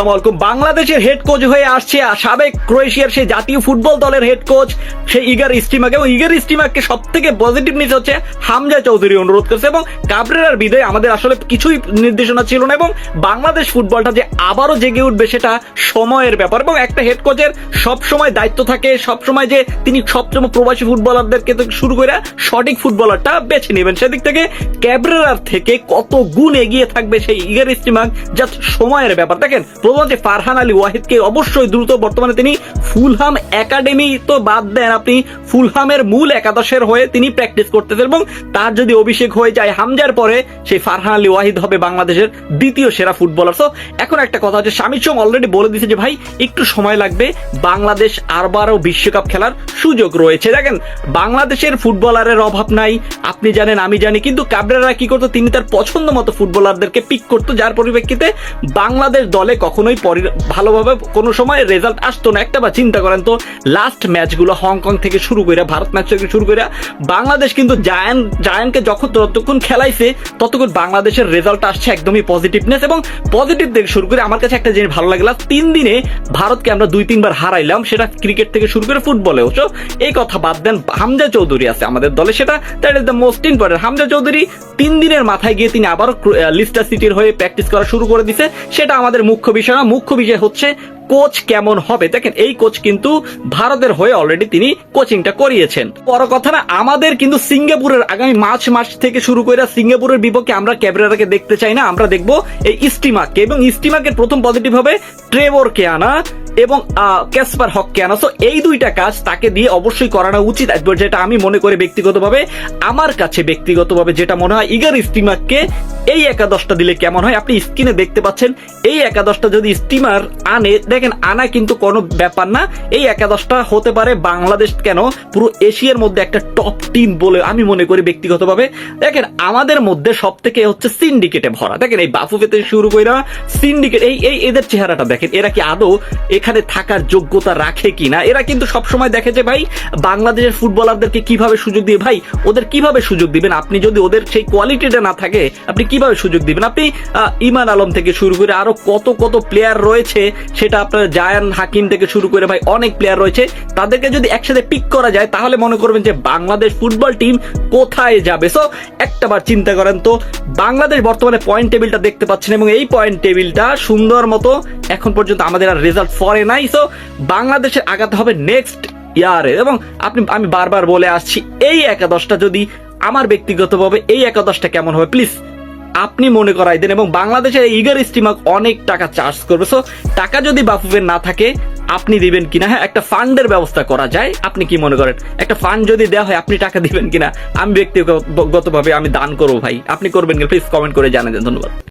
আলাইকুম। বাংলাদেশের head coach হয়ে আসছে সাবেক ক্রোয়েশিয়ার সেই জাতীয় ফুটবল দলের হেড কোচ সেই ইগার ইস্টিমাক এবং ইগার ইস্টিমাককে সব থেকে পজিটিভ নিউজ হচ্ছে, হামজা চৌধুরী অনুরোধ করছে এবং কাবরেরার বিদায় আমাদের আসলে কিছুই নির্দেশনা ছিল না এবং বাংলাদেশ ফুটবলটা যে আবারও জেগে উঠবে সেটা সময়ের ব্যাপার এবং একটা হেড কোচের সব সময় দায়িত্ব থাকে সব সময় যে তিনি সবসময় প্রবাসী ফুটবলারদেরকে শুরু করে সঠিক ফুটবলারটা বেছে নেবেন। সেদিক থেকে ক্যাবরেরার থেকে কত গুণ এগিয়ে থাকবে সেই ইগার ইস্টিমাক জাস্ট সময়ের ব্যাপার। দেখেন প্রথম যে ফারহান আলী ওয়াহিদকে অবশ্যই দ্রুত বর্তমানে তিনি ফুলহাম একাডেমি তো বাদ দেন। আপনি ফুলহামের মূল একাদশের হয়ে তিনি প্র্যাকটিস করতেছেন এবং তার যদি অভিষেক হয়ে যায় হামজার পরে সেই ফারহান আলী ওয়াহিদ হবে বাংলাদেশের দ্বিতীয় সেরা ফুটবলার। তো এখন একটা কথা হচ্ছে, স্বামী চং অলরেডি বলে দিয়েছে যে, ভাই, একটু সময় লাগবে। বাংলাদেশ আরবারও বিশ্বকাপ খেলার সুযোগ রয়েছে। দেখেন, বাংলাদেশের ফুটবলারের অভাব নাই। আপনি জানেন, আমি জানি, কিন্তু কাবরেরা কি করতো? তিনি তার পছন্দ মতো ফুটবলারদেরকে পিক করতো, যার পরিপ্রেক্ষিতে বাংলাদেশ দলে কখনোই ভালোভাবে কোনো সময় রেজাল্ট আসতো না। একটা বা চিন্তা করেন তো লাস্ট ম্যাচগুলো হংকং থেকে শুরু করে ভারত ম্যাচ থেকে শুরু করে বাংলাদেশ কিন্তু জায়ান, জায়ানকে যখন ততক্ষণ খেলাইছে, ততক্ষণ বাংলাদেশের রেজাল্ট আসছে একদমই পজিটিভনেস এবং পজিটিভ থেকে শুরু করে আমার কাছে একটা জিনিস ভালো লাগল তিন দিনে ভারতকে আমরা দুই, তিনবার হারাইলাম, সেটা ক্রিকেট থেকে শুরু করে ফুটবলেও তো এই কথা বাদ দেন, হামজা চৌধুরী আছে আমাদের দলে, সেটা that is the most important Hamza Chowdhury তিন দিনের মাথায় গিয়ে তিনি আবারও লিস্টার সিটির হয়ে প্র্যাকটিস করা শুরু করে দিছে, সেটা আমাদের মুখ্য বিষয় না মুখ্য বিষয় হচ্ছে কোচ কেমন হবে। দেখেন, এই কোচ কিন্তু ভারতের হয়ে অলরেডি তিনি কোচিংটা করিয়েছেন। বড় কথা না আমাদের কিন্তু সিঙ্গাপুরের আগামী মার্চ মাস থেকে শুরু করে সিঙ্গাপুরের বিপক্ষে আমরা ক্যাবরেরাকে দেখতে চাই না। আমরা দেখব এই ইস্টিমাককে এবং ইস্টিমাকের প্রথম পজিটিভ হবে ট্রেভরকে আনা এবং ক্যাসপার হককে আনা। তো এই দুইটা কাজ তাকে দিয়ে অবশ্যই করানো উচিত। যেটা আমি মনে করি ব্যক্তিগতভাবে, আমার কাছে ব্যক্তিগতভাবে যেটা মনে হয়, ইগার স্টিমারকে এই একাদশটা দিলে কেমন হয়? আপনি স্ক্রিনে দেখতে পাচ্ছেন, এই একাদশটা যদি স্টিমার আনে, দেখেন, আনা কিন্তু কোনো ব্যাপার না। এই একাদশটা হতে পারে বাংলাদেশ কেন? পুরো এশিয়ার মধ্যে একটা টপ টিম বলে আমি মনে করি ব্যক্তিগতভাবে। দেখেন, আমাদের মধ্যে সব থেকে হচ্ছে সিন্ডিকেটে ভরা। দেখেন, এই বাফুফে থেকে শুরু করে সিন্ডিকেট এই এই এদের চেহারাটা দেখেন, এরা কি আদৌ এখানে থাকার যোগ্যতা রাখে কিনা? এরা কিন্তু সব সময় দেখে যে, ভাই, বাংলাদেশের ফুটবলারদেরকে কীভাবে সুযোগ দিয়ে, ভাই, ওদের কীভাবে সুযোগ দিবেন? আপনি যদি ওদের সেই কোয়ালিটিটা না থাকে, আপনি কীভাবে সুযোগ দিবেন? আপনি ইমান আলম থেকে শুরু করে আরও কত কত প্লেয়ার রয়েছে, সেটা আপনার জায়ান হাকিম থেকে শুরু করে ভাই অনেক প্লেয়ার রয়েছে, তাদেরকে যদি একসাথে পিক করা যায়, তাহলে মনে করবেন যে বাংলাদেশ ফুটবল টিম কোথায় যাবে? সো একটা বার চিন্তা করেন তো, বাংলাদেশ বর্তমানে পয়েন্ট টেবিলটা দেখতে পাচ্ছেন এবং এই পয়েন্ট টেবিলটা সুন্দর মতো এখন পর্যন্ত আমাদের আর রেজাল্ট ফরে নাই। সো বাংলাদেশের আগাতে হবে নেক্সট ইয়ারে এবং আপনি, আমি বারবার বলে আসছি, এই একাদশটা যদি আমার ব্যক্তিগতভাবে এই একাদশটা কেমন হবে? প্লিজ আপনি মনে করাই দেন এবং বাংলাদেশের ইগার স্টিমাক অনেক টাকা চার্জ করবে। সো টাকা যদি বাফুফের না থাকে, আপনি দিবেন কিনা? হ্যাঁ একটা ফান্ডের ব্যবস্থা করা যায়। আপনি কি মনে করেন? একটা ফান্ড যদি দেওয়া হয়, আপনি টাকা দিবেন কিনা? আমি ব্যক্তিগতভাবে আমি দান করব ভাই। আপনি করবেন প্লিজ কমেন্ট করে জানিয়ে দেন ধন্যবাদ।